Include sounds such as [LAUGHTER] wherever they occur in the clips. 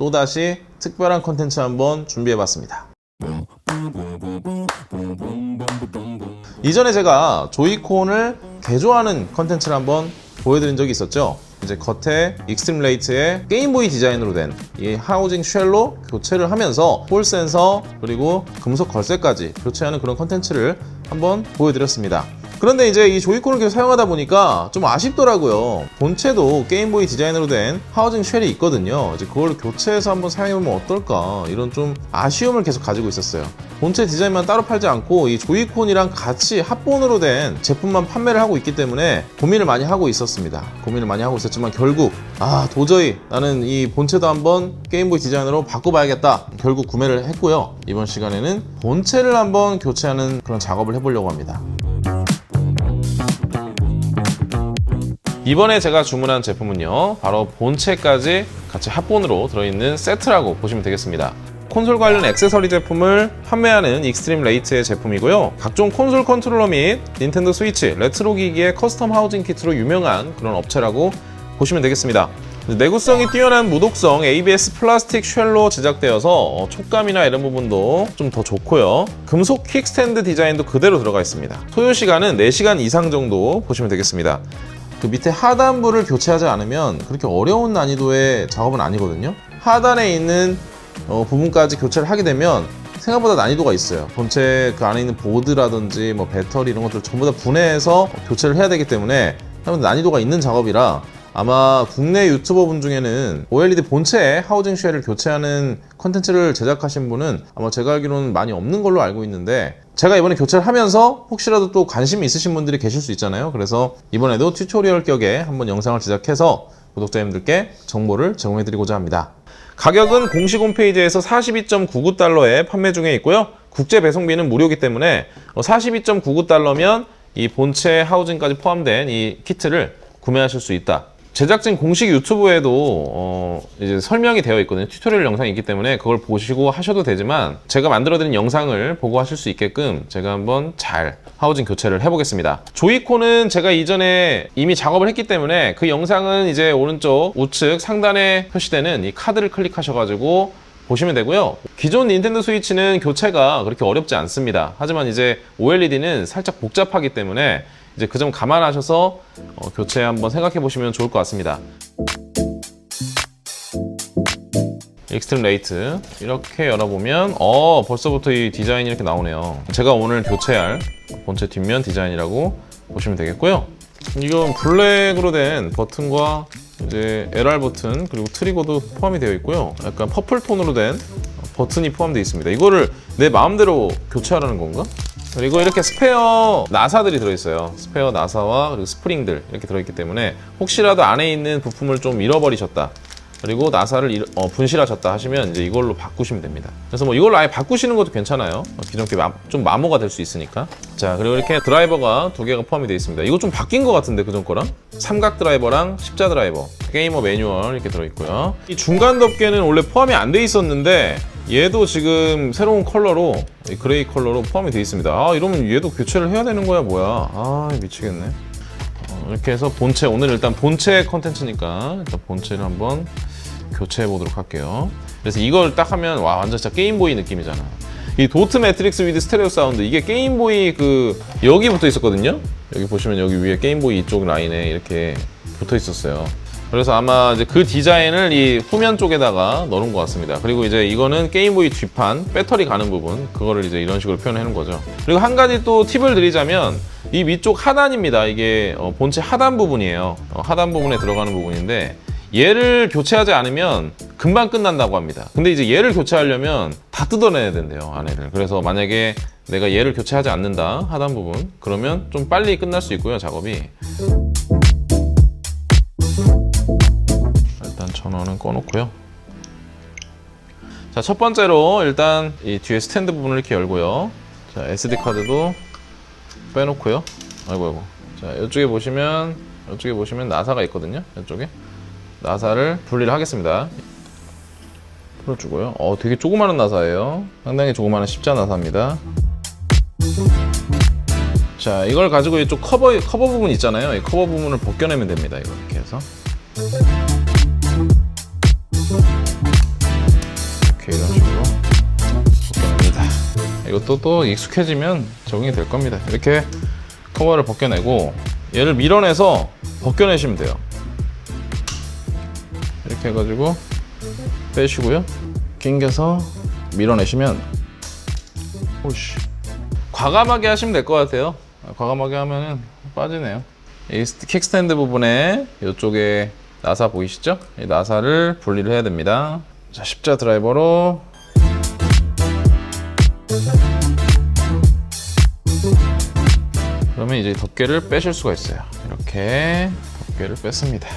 또다시 특별한 컨텐츠 한번 준비해봤습니다. 이전에 제가 조이콘을 개조하는 컨텐츠를 한번 보여드린 적이 있었죠. 이제 겉에 익스트림 레이트의 게임보이 디자인으로 된 이 하우징 쉘로 교체를 하면서 홀 센서 그리고 금속 걸쇠까지 교체하는 그런 컨텐츠를 한번 보여드렸습니다. 그런데 이제 이 조이콘을 계속 사용하다 보니까 좀 아쉽더라고요. 본체도 게임보이 디자인으로 된 하우징 쉘이 있거든요. 이제 그걸 교체해서 한번 사용해보면 어떨까 이런 좀 아쉬움을 계속 가지고 있었어요. 본체 디자인만 따로 팔지 않고 이 조이콘이랑 같이 합본으로 된 제품만 판매를 하고 있기 때문에 고민을 많이 하고 있었습니다. 고민을 많이 하고 있었지만 결국 아 도저히 나는 이 본체도 한번 게임보이 디자인으로 바꿔봐야겠다. 결국 구매를 했고요. 이번 시간에는 본체를 한번 교체하는 그런 작업을 해보려고 합니다. 이번에 제가 주문한 제품은요 바로 본체까지 같이 합본으로 들어있는 세트라고 보시면 되겠습니다 콘솔 관련 액세서리 제품을 판매하는 익스트림 레이트의 제품이고요 각종 콘솔 컨트롤러 및 닌텐도 스위치, 레트로 기기의 커스텀 하우징 키트로 유명한 그런 업체라고 보시면 되겠습니다 내구성이 뛰어난 무독성 ABS 플라스틱 쉘로 제작되어서 어, 촉감이나 이런 부분도 좀 더 좋고요. 금속 킥스탠드 디자인도 그대로 들어가 있습니다. 소요 시간은 4시간 이상 정도 보시면 되겠습니다. 그 밑에 하단부를 교체하지 않으면 그렇게 어려운 난이도의 작업은 아니거든요. 하단에 있는 어, 부분까지 교체를 하게 되면 생각보다 난이도가 있어요. 본체 그 안에 있는 보드라든지 뭐 배터리 이런 것들 전부 다 분해해서 교체를 해야 되기 때문에 난이도가 있는 작업이라 아마 국내 유튜버 분 중에는 OLED 본체에 하우징 쉘을 교체하는 컨텐츠를 제작하신 분은 아마 제가 알기로는 많이 없는 걸로 알고 있는데 제가 이번에 교체를 하면서 혹시라도 또 관심이 있으신 분들이 계실 수 있잖아요. 그래서 이번에도 튜토리얼 격에 한번 영상을 제작해서 구독자님들께 정보를 제공해드리고자 합니다. 가격은 공식 홈페이지에서 42.99달러에 판매 중에 있고요. 국제 배송비는 무료이기 때문에 42.99달러면 이 본체 하우징까지 포함된 이 키트를 구매하실 수 있다. 제작진 공식 유튜브에도 어 이제 설명이 되어 있거든요. 튜토리얼 영상이 있기 때문에 그걸 보시고 하셔도 되지만 제가 만들어드린 영상을 보고 하실 수 있게끔 제가 한번 잘 하우징 교체를 해보겠습니다. 조이콘은 제가 이전에 이미 작업을 했기 때문에 그 영상은 이제 오른쪽 우측 상단에 표시되는 이 카드를 클릭하셔가지고 보시면 되고요. 기존 닌텐도 스위치는 교체가 그렇게 어렵지 않습니다. 하지만 이제 OLED는 살짝 복잡하기 때문에 이제 그 점 감안하셔서 어, 교체 한번 생각해 보시면 좋을 것 같습니다. 익스트림 레이트 이렇게 열어보면 어 벌써부터 이 디자인이 이렇게 나오네요. 제가 오늘 교체할 본체 뒷면 디자인이라고 보시면 되겠고요. 이건 블랙으로 된 버튼과 이제 LR 버튼 그리고 트리거도 포함이 되어 있고요. 약간 퍼플 톤으로 된 버튼이 포함되어 있습니다. 이거를 내 마음대로 교체하라는 건가? 그리고 이렇게 스페어 나사들이 들어있어요. 스페어 나사와 그리고 스프링들 이렇게 들어있기 때문에 혹시라도 안에 있는 부품을 좀 잃어버리셨다. 그리고 나사를 잃- 어, 분실하셨다 하시면 이제 이걸로 바꾸시면 됩니다. 그래서 뭐 이걸로 아예 바꾸시는 것도 괜찮아요. 어, 기존 게 마- 좀 마모가 될 수 있으니까. 자 그리고 이렇게 드라이버가 두 개가 포함이 되어 있습니다. 이거 좀 바뀐 것 같은데 그전 거랑 삼각 드라이버랑 십자 드라이버, 게이머 매뉴얼 이렇게 들어 있고요. 이 중간 덮개는 원래 포함이 안 돼 있었는데 얘도 지금 새로운 컬러로 이 그레이 컬러로 포함이 되어 있습니다. 아 이러면 얘도 교체를 해야 되는 거야 뭐야? 아 미치겠네. 어, 이렇게 해서 본체 오늘 일단 본체 컨텐츠니까 일단 본체를 한번 교체해 보도록 할게요. 그래서 이걸 딱 하면 와 완전 진짜 게임보이 느낌이잖아. 이 도트 매트릭스 위드 스테레오 사운드 이게 게임보이 그 여기 붙어 있었거든요. 여기 보시면 여기 위에 게임보이 이쪽 라인에 이렇게 붙어 있었어요. 그래서 아마 이제 그 디자인을 이 후면 쪽에다가 넣은 것 같습니다. 그리고 이제 이거는 게임보이 뒷판 배터리 가는 부분 그거를 이제 이런 식으로 표현해 놓은 거죠. 그리고 한 가지 또 팁을 드리자면 이 위쪽 하단입니다. 이게 어, 본체 하단 부분이에요. 어, 하단 부분에 들어가는 부분인데 얘를 교체하지 않으면 금방 끝난다고 합니다. 근데 이제 얘를 교체하려면 다 뜯어내야 된대요, 안에를. 그래서 만약에 내가 얘를 교체하지 않는다, 하단 부분, 그러면 좀 빨리 끝날 수 있고요, 작업이. 전원은 꺼놓고요. 자, 첫 번째로 일단 이 뒤에 스탠드 부분을 이렇게 열고요. 자, SD 카드도 빼놓고요. 아이고, 아이고. 자, 이쪽에 보시면, 이쪽에 보시면 나사가 있거든요. 이쪽에. 나사를 분리를 하겠습니다. 풀어주고요. 어, 되게 조그마한 나사예요. 상당히 조그마한 십자 나사입니다. 자, 이걸 가지고 이쪽 커버, 커버 부분 있잖아요. 이 커버 부분을 벗겨내면 됩니다. 이거 이렇게 해서. 이것도 또 익숙해지면 적응이 될 겁니다. 이렇게 커버를 벗겨내고 얘를 밀어내서 벗겨내시면 돼요. 이렇게 해가지고 빼시고요. 낑겨서 밀어내시면 오씨 과감하게 하시면 될 것 같아요. 과감하게 하면은 빠지네요. 이 스- 킥스탠드 부분에 이쪽에 나사 보이시죠? 이 나사를 분리를 해야 됩니다. 자, 십자 드라이버로 그러면 이제 덮개를 빼실 수가 있어요. 이렇게 덮개를 뺐습니다.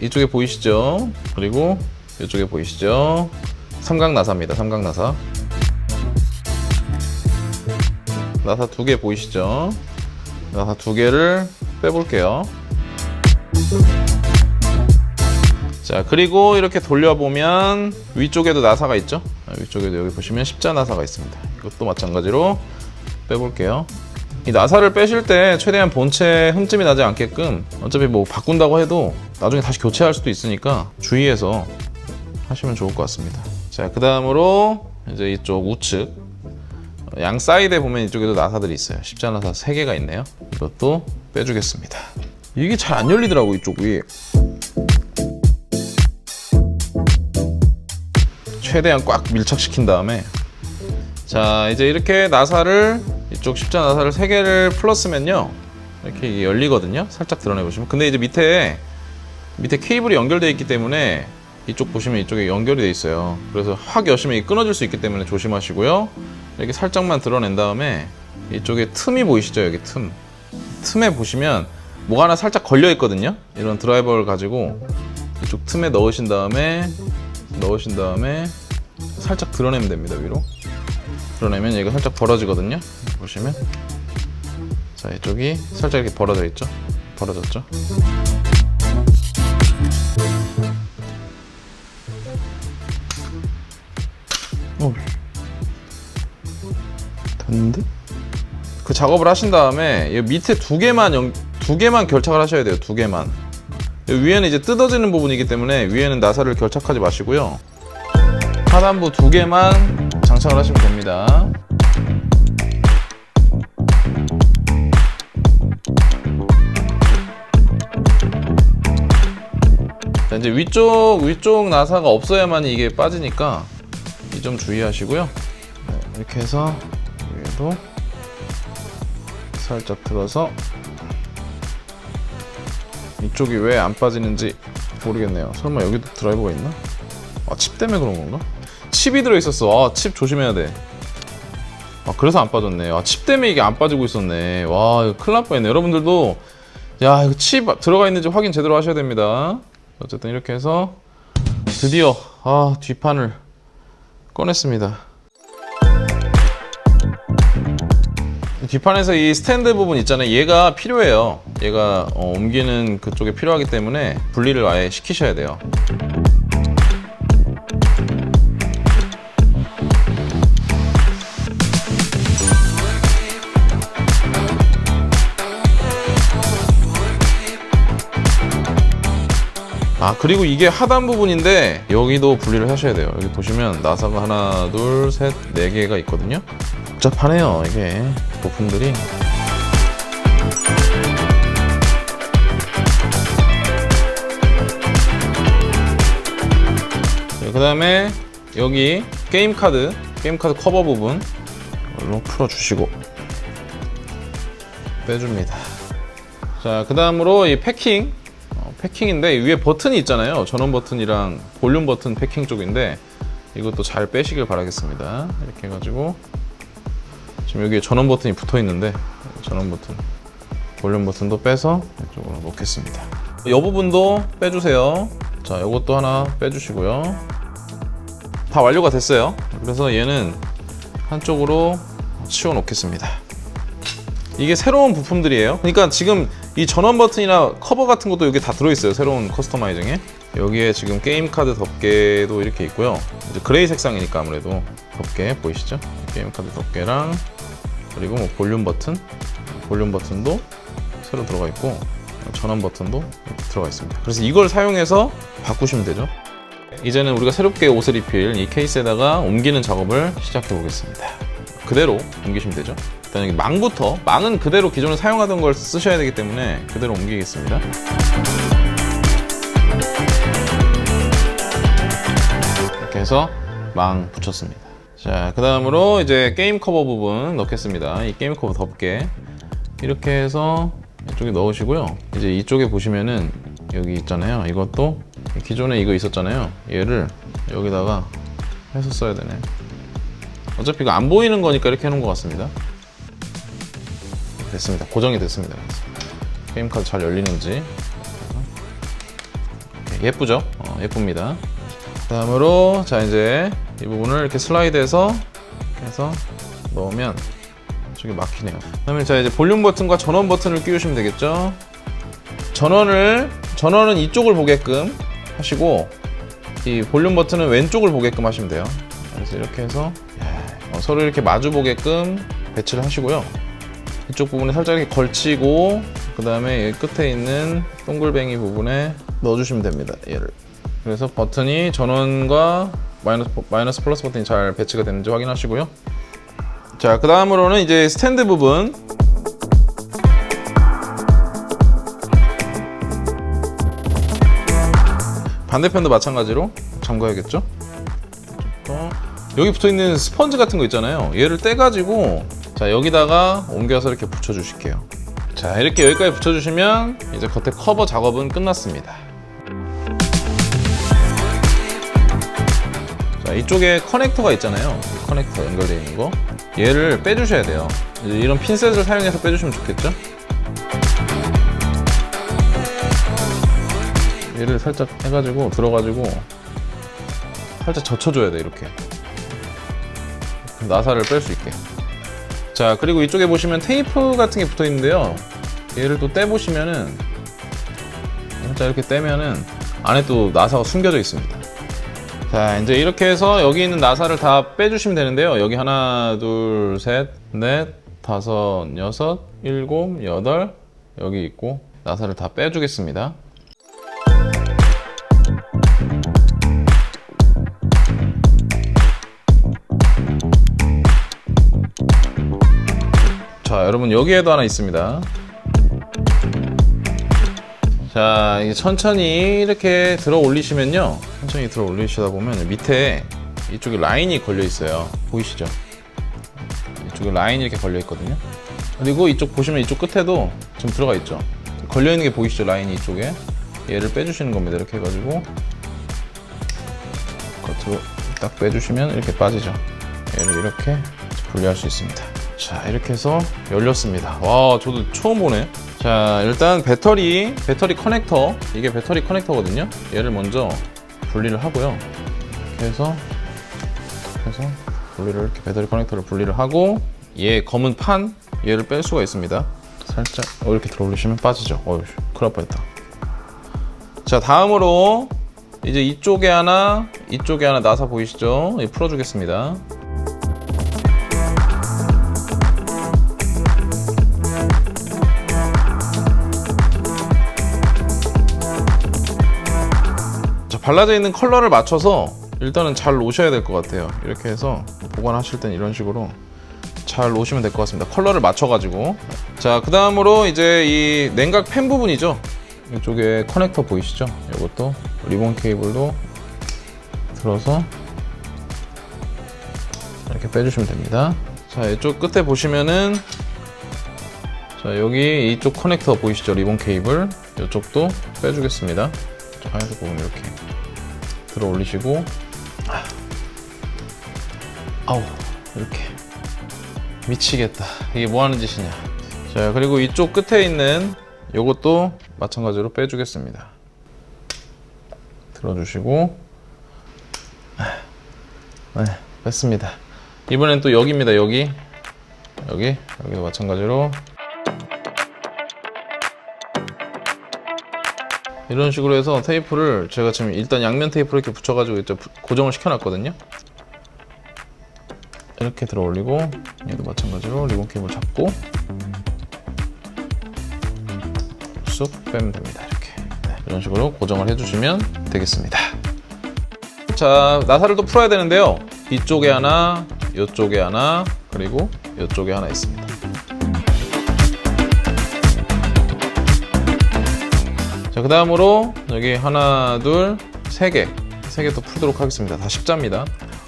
이쪽에 보이시죠? 그리고 이쪽에 보이시죠? 삼각 나사입니다. 삼각 나사. 나사 두 개 보이시죠? 나사 두 개를 빼볼게요. 자, 그리고 이렇게 돌려보면 위쪽에도 나사가 있죠? 아, 위쪽에도 여기 보시면 십자 나사가 있습니다. 이것도 마찬가지로 빼볼게요. 이 나사를 빼실 때 최대한 본체 흠집이 나지 않게끔 어차피 뭐 바꾼다고 해도 나중에 다시 교체할 수도 있으니까 주의해서 하시면 좋을 것 같습니다. 자, 그 다음으로 이제 이쪽 우측 양 사이드에 보면 이쪽에도 나사들이 있어요. 십자나사 3개가 있네요. 이것도 빼주겠습니다. 이게 잘 안 열리더라고 이쪽이. 최대한 꽉 밀착시킨 다음에 자 이제 이렇게 나사를 이쪽 십자 나사를 3개를 플러스면요. 이렇게 열리거든요. 살짝 드러내 보시면. 근데 이제 밑에 밑에 케이블이 연결되어 있기 때문에 이쪽 보시면 이쪽에 연결이 돼 있어요. 그래서 확 여시면 끊어질 수 있기 때문에 조심하시고요. 이렇게 살짝만 드러낸 다음에 이쪽에 틈이 보이시죠? 여기 틈. 틈에 보시면 뭐가 하나 살짝 걸려 있거든요. 이런 드라이버를 가지고 이쪽 틈에 넣으신 다음에 넣으신 다음에 살짝 드러내면 됩니다 위로 드러내면 얘가 살짝 벌어지거든요 보시면 자 이쪽이 살짝 이렇게 벌어져 있죠 벌어졌죠 어. 됐는데? 그 작업을 하신 다음에 이 밑에 두 개만 연, 두 개만 결착을 하셔야 돼요 두 개만 위에는 이제 뜯어지는 부분이기 때문에 위에는 나사를 결착하지 마시고요 하단부 두 개만 장착을 하시면 됩니다. 자, 이제 위쪽 위쪽 나사가 없어야만 이게 빠지니까 이 점 주의하시고요. 네, 이렇게 해서 위에도 살짝 들어서 이쪽이 왜 안 빠지는지 모르겠네요. 설마 여기도 드라이버가 있나? 아, 칩 때문에 그런 건가? 칩이 들어있었어. 아, 칩 조심해야 돼. 아, 그래서 안 빠졌네. 아, 칩 때문에 이게 안 빠지고 있었네. 와, 이거 큰일 날 뻔했네. 여러분들도, 야, 이거 칩 들어가 있는지 확인 제대로 하셔야 됩니다. 어쨌든 이렇게 해서 드디어, 아, 뒷판을 꺼냈습니다. 뒷판에서 이 스탠드 부분 있잖아요. 얘가 필요해요. 얘가 어, 옮기는 그쪽에 필요하기 때문에 분리를 아예 시키셔야 돼요. 아 그리고 이게 하단 부분인데 여기도 분리를 하셔야 돼요. 여기 보시면 나사가 하나 둘셋네 개가 있거든요. 복잡하네요 이게. 부품들이. 그 다음에 여기 게임 카드 게임 카드 커버 부분. 이걸로 풀어주시고. 빼줍니다. 자 그 다음으로 이 패킹 어, 패킹인데 위에 버튼이 있잖아요. 전원 버튼이랑 볼륨 버튼 패킹 쪽인데 이것도 잘 빼시길 바라겠습니다. 이렇게 해가지고 지금 여기에 전원 버튼이 붙어 있는데 전원 버튼, 볼륨 버튼도 빼서 이쪽으로 놓겠습니다. 이 부분도 빼주세요. 자, 이것도 하나 빼주시고요. 다 완료가 됐어요. 그래서 얘는 한쪽으로 치워 놓겠습니다. 이게 새로운 부품들이에요. 그러니까 지금 이 전원 버튼이나 커버 같은 것도 여기 다 들어있어요. 새로운 커스터마이징에. 여기에 지금 게임 카드 덮개도 이렇게 있고요. 이제 그레이 색상이니까 아무래도 덮개 보이시죠? 게임 카드 덮개랑 그리고 뭐 볼륨 버튼, 볼륨 버튼도 새로 들어가 있고 전원 버튼도 들어가 있습니다. 그래서 이걸 사용해서 바꾸시면 되죠. 이제는 우리가 새롭게 옷을 입힐 이 케이스에다가 옮기는 작업을 시작해 보겠습니다. 그대로 옮기시면 되죠. 일단 여기 망부터 망은 그대로 기존에 사용하던 걸 쓰셔야 되기 때문에 그대로 옮기겠습니다. 이렇게 해서 망 붙였습니다. 자, 그 다음으로 이제 게임 커버 부분 넣겠습니다. 이 게임 커버 덮개. 이렇게 해서 이쪽에 넣으시고요. 이제 이쪽에 보시면은 여기 있잖아요. 이것도 기존에 이거 있었잖아요. 얘를 여기다가 해서 써야 되네. 어차피 이거 안 보이는 거니까 이렇게 해놓은 것 같습니다. 됐습니다. 고정이 됐습니다. 게임 카드 잘 열리는지. 오케이, 예쁘죠? 어, 예쁩니다. 다음으로 자 이제 이 부분을 이렇게 슬라이드해서 해서 넣으면 저기 막히네요. 그다음에 자 이제 볼륨 버튼과 전원 버튼을 끼우시면 되겠죠. 전원을 전원은 이쪽을 보게끔 하시고 이 볼륨 버튼은 왼쪽을 보게끔 하시면 돼요. 그래서 이렇게 해서 어, 서로 이렇게 마주 보게끔 배치를 하시고요. 이쪽 부분에 살짝 이렇게 걸치고 그 다음에 끝에 있는 동글뱅이 부분에 넣어주시면 됩니다. 얘를. 그래서 버튼이 전원과 마이너스, 마이너스 플러스 버튼이 잘 배치가 되는지 확인하시고요. 자, 그 다음으로는 이제 스탠드 부분. 반대편도 마찬가지로 잠가야겠죠? 어, 여기 붙어 있는 스펀지 같은 거 있잖아요. 얘를 떼가지고 자 여기다가 옮겨서 이렇게 붙여주실게요. 자 이렇게 여기까지 붙여주시면 이제 겉에 커버 작업은 끝났습니다. 자 이쪽에 커넥터가 있잖아요. 이 커넥터 연결되어 있는 거. 얘를 빼주셔야 돼요. 이런 핀셋을 사용해서 빼주시면 좋겠죠? 얘를 살짝 해가지고 들어가지고 살짝 젖혀줘야 돼 이렇게 나사를 뺄 수 있게. 자 그리고 이쪽에 보시면 테이프 같은 게 붙어 있는데요. 얘를 또 떼보시면은 살짝 이렇게 떼면은 안에 또 나사가 숨겨져 있습니다. 자 이제 이렇게 해서 여기 있는 나사를 다 빼주시면 되는데요. 여기 하나 둘 셋 넷 다섯 여섯 일곱 여덟 여기 있고 나사를 다 빼주겠습니다 자, 여러분 여기에도 하나 있습니다. 자, 천천히 이렇게 들어 올리시면요. 천천히 들어 올리시다 보면 밑에 이쪽에 라인이 걸려 있어요. 보이시죠? 이쪽에 라인이 이렇게 걸려 있거든요. 그리고 이쪽 보시면 이쪽 끝에도 좀 들어가 있죠. 걸려 있는 게 보이시죠? 라인이 이쪽에. 얘를 빼주시는 겁니다. 이렇게 해가지고 겉으로 딱 빼주시면 이렇게 빠지죠. 얘를 이렇게 분리할 수 있습니다. 자 이렇게 해서 열렸습니다. 와 저도 처음 보네. 자 일단 배터리 배터리 커넥터. 이게 배터리 커넥터거든요. 얘를 먼저 분리를 하고요. 이렇게 해서 이렇게 해서 분리를 이렇게 배터리 커넥터를 분리를 하고 얘 검은 판 얘를 뺄 수가 있습니다. 살짝 어, 이렇게 들어 올리시면 빠지죠. 어휴 큰일 날 뻔했다. 자 다음으로 이제 이쪽에 하나 이쪽에 하나 나사 보이시죠? 풀어주겠습니다 발라져 있는 컬러를 맞춰서 일단은 잘 놓으셔야 될 것 같아요. 이렇게 해서 보관하실 땐 이런 식으로 잘 놓으시면 될 것 같습니다. 컬러를 맞춰 가지고. 자, 그 다음으로 이제 이 냉각 팬 부분이죠. 이쪽에 커넥터 보이시죠? 이것도 리본 케이블도 들어서 이렇게 빼주시면 됩니다. 자, 이쪽 끝에 보시면은 자, 여기 이쪽 커넥터 보이시죠? 리본 케이블. 이쪽도 빼주겠습니다. 저 하얀색 부분 이렇게 들어 올리시고. 아우 이렇게. 미치겠다. 이게 뭐 하는 짓이냐. 자 그리고 이쪽 끝에 있는 요것도 마찬가지로 빼주겠습니다. 들어주시고. 네 뺐습니다. 이번엔 또 여기입니다 여기. 여기 여기도 마찬가지로 이런 식으로 해서 테이프를 제가 지금 일단 양면 테이프를 이렇게 붙여가지고 이제 부- 고정을 시켜놨거든요. 이렇게 들어 올리고 얘도 마찬가지로 리본 케이블 잡고 쑥 빼면 됩니다. 이렇게 네, 이런 식으로 고정을 해주시면 되겠습니다. 자 나사를 또 풀어야 되는데요. 이쪽에 하나, 이쪽에 하나, 그리고 이쪽에 하나 있습니다. 자, 그 다음으로 여기 하나, 둘, 세 개. 세 개 더 풀도록 하겠습니다. 다 십자입니다.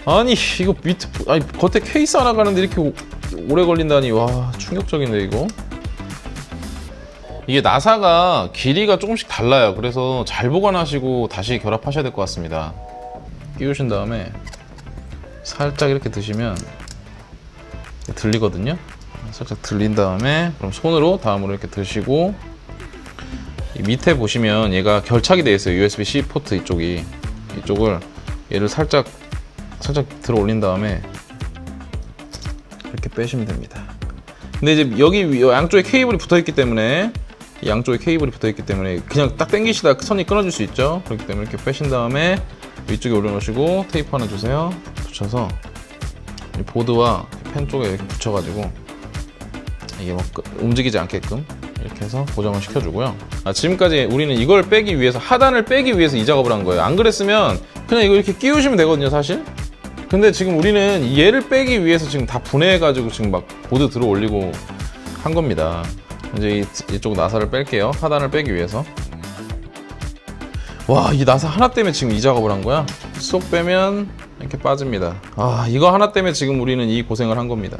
아니, 이거 밑에, 아니, 겉에 케이스 하나 가는데 이렇게 오, 오래 걸린다니. 와, 충격적인데, 이거. 이게 나사가 길이가 조금씩 달라요. 그래서 잘 보관하시고 다시 결합하셔야 될 것 같습니다. 끼우신 다음에 살짝 이렇게 드시면 들리거든요. 살짝 들린 다음에 그럼 손으로 다음으로 이렇게 드시고 이 밑에 보시면 얘가 결착이 되어 있어요. USB-C 포트 이쪽이 이쪽을 얘를 살짝 살짝 들어 올린 다음에 이렇게 빼시면 됩니다. 근데 이제 여기 위- 양쪽에 케이블이 붙어 있기 때문에 이 양쪽에 케이블이 붙어 있기 때문에 그냥 딱 당기시다 선이 끊어질 수 있죠. 그렇기 때문에 이렇게 빼신 다음에 위쪽에 올려놓으시고 테이프 하나 주세요. 붙여서 이 보드와 펜 쪽에 이렇게 붙여가지고 이게 뭐 끄- 움직이지 않게끔 이렇게 해서 고정을 시켜주고요. 아, 지금까지 우리는 이걸 빼기 위해서 하단을 빼기 위해서 이 작업을 한 거예요. 안 그랬으면 그냥 이거 이렇게 끼우시면 되거든요, 사실. 근데 지금 우리는 얘를 빼기 위해서 지금 다 분해해 가지고 지금 막 보드 들어 올리고 한 겁니다. 이제 이, 이쪽 나사를 뺄게요. 하단을 빼기 위해서. 와, 이 나사 하나 때문에 지금 이 작업을 한 거야? 쏙 빼면 이렇게 빠집니다. 아, 이거 하나 때문에 지금 우리는 이 고생을 한 겁니다.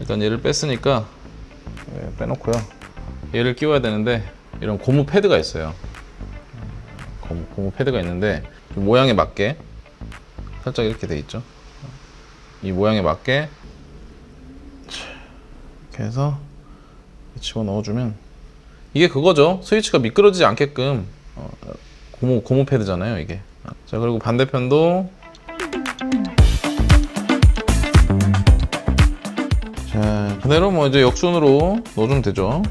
일단 얘를 뺐으니까 네, 빼놓고요. 얘를 끼워야 되는데 이런 고무 패드가 있어요. 고무, 고무 패드가 있는데 좀 모양에 맞게 살짝 이렇게 돼 있죠. 이 모양에 맞게 이렇게 해서 집어 넣어주면 이게 그거죠. 스위치가 미끄러지지 않게끔 어, 고무 고무 패드잖아요, 이게. 자 그리고 반대편도 자 그대로 뭐 이제 역순으로 넣어주면 되죠.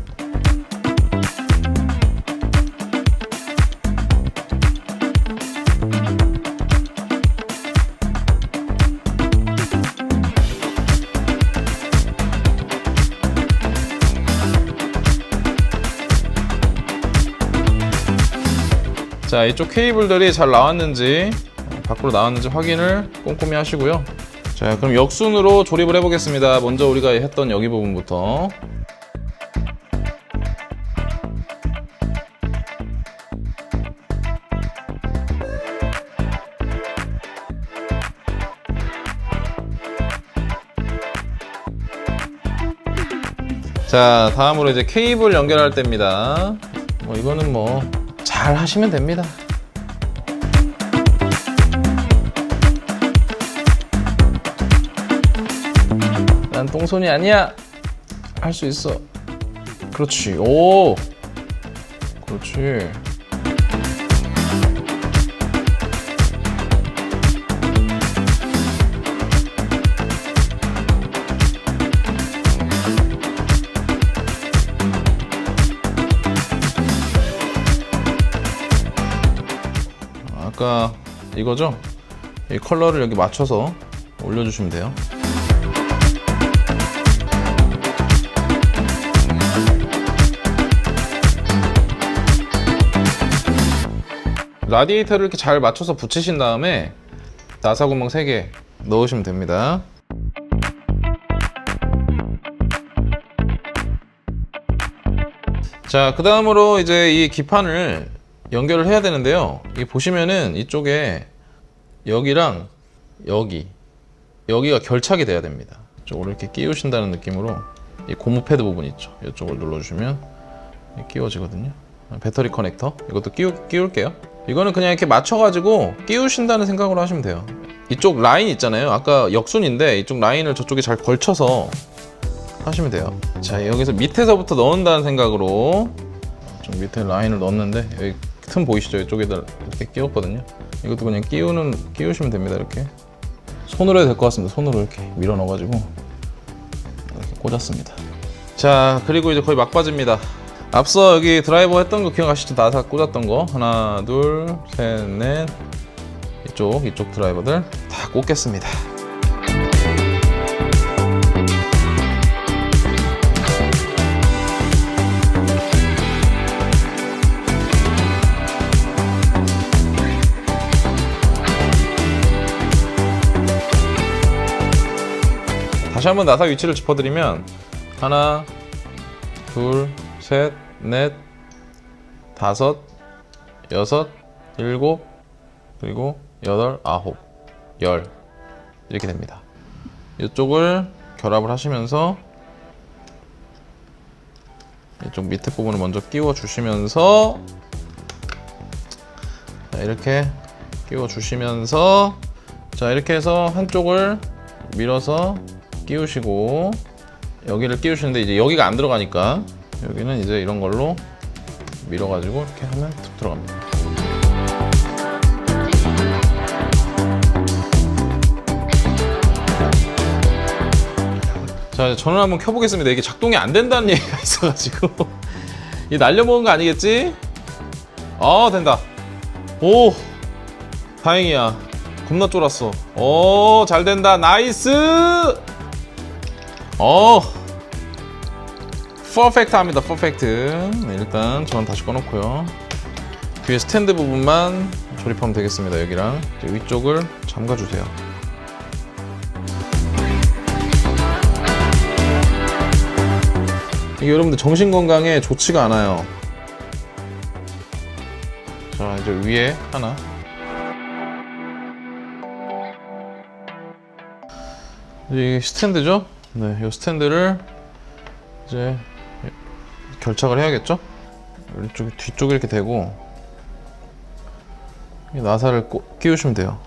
자 이쪽 케이블들이 잘 나왔는지 어, 밖으로 나왔는지 확인을 꼼꼼히 하시고요. 자 그럼 역순으로 조립을 해 보겠습니다. 먼저 우리가 했던 여기 부분부터. 자 다음으로 이제 케이블 연결할 때입니다. 뭐 이거는 뭐 잘 하시면 됩니다. 난 똥손이 아니야. 할 수 있어. 그렇지. 오. 그렇지. 이거죠? 이 컬러를 여기 맞춰서 올려주시면 돼요. 라디에이터를 이렇게 잘 맞춰서 붙이신 다음에 나사 구멍 3개 넣으시면 됩니다. 자, 그 다음으로 이제 이 기판을 연결을 해야 되는데요. 이 보시면은 이쪽에 여기랑 여기 여기가 결착이 돼야 됩니다. 이쪽으로 이렇게 끼우신다는 느낌으로 이 고무 패드 부분 있죠. 이쪽을 눌러주시면 끼워지거든요. 배터리 커넥터 이것도 끼우, 끼울게요. 이거는 그냥 이렇게 맞춰가지고 끼우신다는 생각으로 하시면 돼요. 이쪽 라인 있잖아요. 아까 역순인데 이쪽 라인을 저쪽에 잘 걸쳐서 하시면 돼요. 자 여기서 밑에서부터 넣는다는 생각으로 좀 밑에 라인을 넣었는데 여기 틈 보이시죠? 이쪽에다 이렇게 끼웠거든요. 이것도 그냥 끼우는 끼우시면 됩니다. 이렇게 손으로 해도 될 것 같습니다. 손으로 이렇게 밀어 넣어가지고 이렇게 꽂았습니다. 자 그리고 이제 거의 막바지입니다. 앞서 여기 드라이버 했던 거 기억하시죠? 나사 꽂았던 거 하나 둘 셋 넷 이쪽 이쪽 드라이버들 다 꽂겠습니다. 다 다시 한번 나사 위치를 짚어드리면 하나, 둘, 셋, 넷, 다섯, 여섯, 일곱, 그리고 여덟, 아홉, 열 이렇게 됩니다. 이쪽을 결합을 하시면서 이쪽 밑에 부분을 먼저 끼워 주시면서 자, 이렇게 끼워 주시면서 자 이렇게 해서 한쪽을 밀어서 끼우시고 여기를 끼우시는데 이제 여기가 안 들어가니까 여기는 이제 이런 걸로 밀어가지고 이렇게 하면 툭 들어갑니다. 자, 저는 한번 켜보겠습니다. 이게 작동이 안 된다는 [LAUGHS] 얘기가 있어가지고 이 날려먹은 거 아니겠지? 아, 된다. 오, 다행이야. 겁나 쫄았어. 오, 잘 된다. 나이스. 어, 퍼펙트 합니다. 퍼펙트. 네, 일단 저는 다시 꺼놓고요. 뒤에 스탠드 부분만 조립하면 되겠습니다. 여기랑 위쪽을 잠가주세요. 이게 여러분들 정신 건강에 좋지가 않아요. 자, 이제 위에 하나. 이 스탠드죠? 네, 이 스탠드를 이제 결착을 해야겠죠? 이쪽 뒤쪽에 이렇게 대고 이 나사를 꼭 끼우시면 돼요.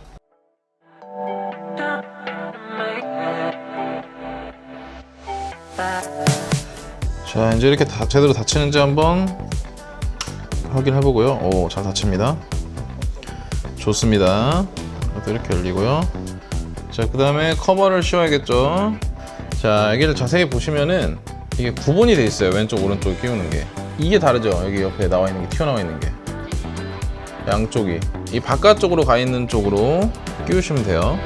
자, 이제 이렇게 다 제대로 닫히는지 한번 확인해 보고요. 오, 잘 닫힙니다. 좋습니다. 이렇게 열리고요. 자, 그 다음에 커버를 씌워야겠죠. 자, 여기를 자세히 보시면은 이게 구분이 돼 있어요. 왼쪽, 오른쪽 끼우는 게. 이게 다르죠. 여기 옆에 나와 있는 게 튀어나와 있는 게. 양쪽이. 이 바깥쪽으로 가 있는 쪽으로 끼우시면 돼요.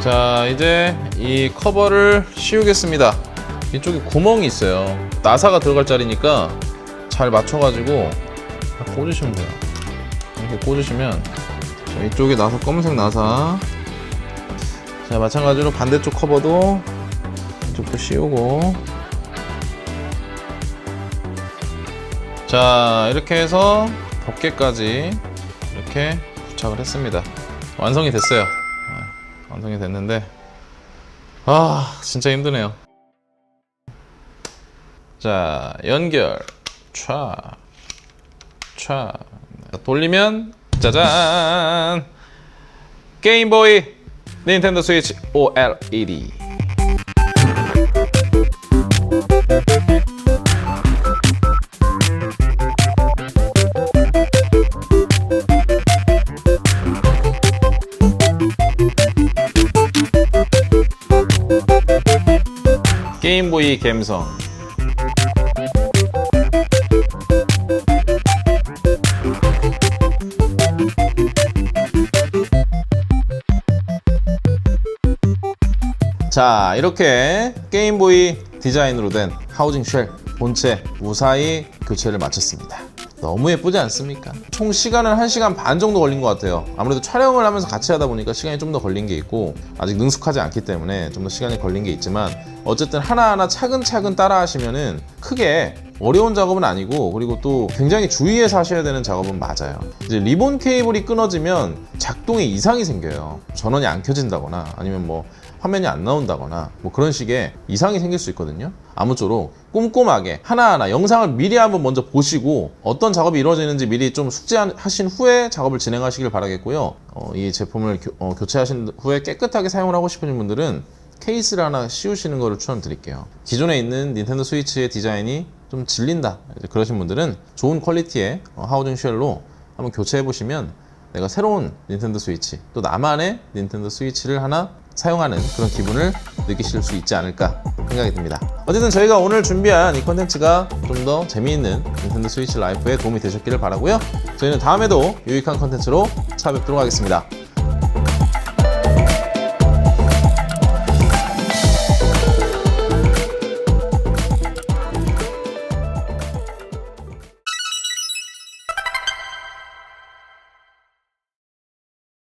자, 이제 이 커버를 씌우겠습니다. 이쪽에 구멍이 있어요. 나사가 들어갈 자리니까 잘 맞춰가지고 딱 꽂으시면 돼요. 이렇게 꽂으시면 자, 이쪽에 나사 검은색 나사 자 마찬가지로 반대쪽 커버도 이쪽도 씌우고 자 이렇게 해서 덮개까지 이렇게 부착을 했습니다. 완성이 됐어요. 아, 완성이 됐는데 아 진짜 힘드네요. 자 연결. 촤 촤. 돌리면 짜잔. 게임보이 닌텐도 스위치 OLED 게임보이 갬성 자 이렇게 게임보이 디자인으로 된 하우징 쉘 본체 무사히 교체를 마쳤습니다 너무 예쁘지 않습니까? 총 시간은 1시간 반 정도 걸린 것 같아요 아무래도 촬영을 하면서 같이 하다 보니까 시간이 좀 더 걸린 게 있고 아직 능숙하지 않기 때문에 좀 더 시간이 걸린 게 있지만 어쨌든 하나하나 차근차근 따라 하시면은 크게 어려운 작업은 아니고 그리고 또 굉장히 주의해서 하셔야 되는 작업은 맞아요. 이제 리본 케이블이 끊어지면 작동에 이상이 생겨요. 전원이 안 켜진다거나 아니면 뭐 화면이 안 나온다거나 뭐 그런 식의 이상이 생길 수 있거든요. 아무쪼록 꼼꼼하게 하나하나 영상을 미리 한번 먼저 보시고 어떤 작업이 이루어지는지 미리 좀 숙지하신 후에 작업을 진행하시길 바라겠고요. 어, 이 제품을 교, 어, 교체하신 후에 깨끗하게 사용을 하고 싶으신 분들은 케이스를 하나 씌우시는 것을 추천드릴게요. 기존에 있는 닌텐도 스위치의 디자인이 좀 질린다. 그러신 분들은 좋은 퀄리티의 어, 하우징 쉘로 한번 교체해 보시면 내가 새로운 닌텐도 스위치 또 나만의 닌텐도 스위치를 하나 사용하는 그런 기분을 느끼실 수 있지 않을까 생각이 듭니다. 어쨌든 저희가 오늘 준비한 이 컨텐츠가 좀 더 재미있는 닌텐도 스위치 라이프에 도움이 되셨기를 바라고요. 저희는 다음에도 유익한 컨텐츠로 찾아뵙도록 하겠습니다.